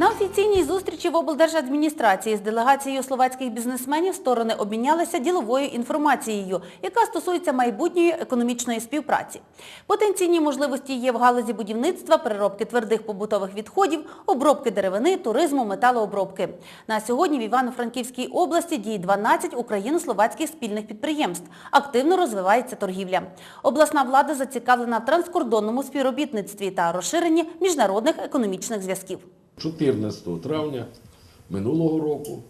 На офіційній зустрічі в облдержадміністрації з делегацією словацьких бізнесменів сторони обмінялися діловою інформацією, яка стосується майбутньої економічної співпраці. Потенційні можливості є в галузі будівництва, переробки твердих побутових відходів, обробки деревини, туризму, металообробки. На сьогодні в Івано-Франківській області діє 12 україно-словацьких спільних підприємств. Активно розвивається торгівля. Обласна влада зацікавлена в транскордонному співробітництві та розширенні міжнародних економічних зв'язків. 14 травня минулого року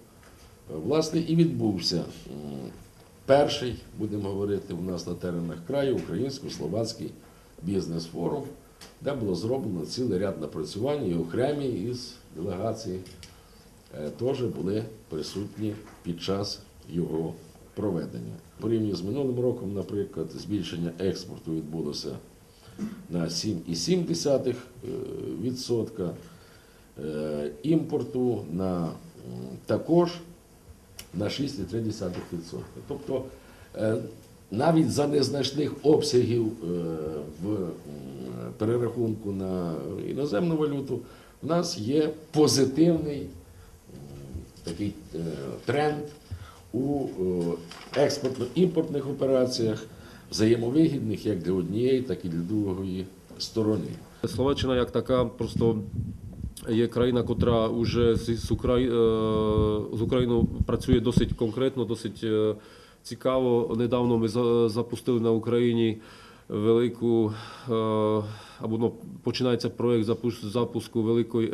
е, власне і відбувся перший, будемо говорити, у нас на теренах краю українсько-словацький бізнес-форум, де було зроблено цілий ряд напрацювань і окремі із делегації е, теж були присутні під час його проведення. Порівняно з минулим роком, наприклад, збільшення експорту відбулося на 7,7%, е, відсотка, е, імпорту на також на 6,3%. Тобто е, навіть за незначних обсягів е, в перерахунку на іноземну валюту в нас є позитивний такий е, тренд у експортно-імпортних операціях, взаємовигідних як для однієї, так і для другої сторони. Словаччина як така просто є країна, котра вже з, Украї... е, з Україною працює досить конкретно, досить е, цікаво. Недавно ми запустили на Україні велику е, або ну, починається проєкт запуску великої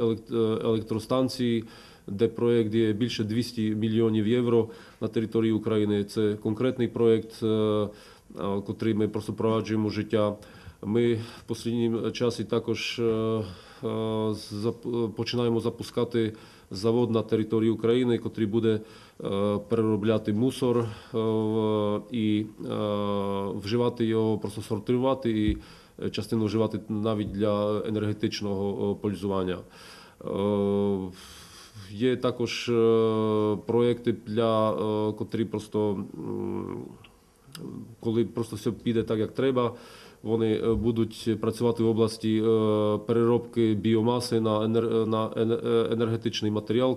електростанції. Де проєкт є більше 200 мільйонів євро на території України. Це конкретний проєкт, котрий ми просто проваджуємо життя. Ми в останнім часі також починаємо запускати завод на території України, який буде е, переробляти мусор е, і е, вживати його, просто сортувати і е, частину вживати навіть для енергетичного е, пользування. Е, Є також е, проекти, для е, котрі просто коли просто все піде так, як треба, вони е, будуть працювати в області е, переробки біомаси на е, енергетичний матеріал.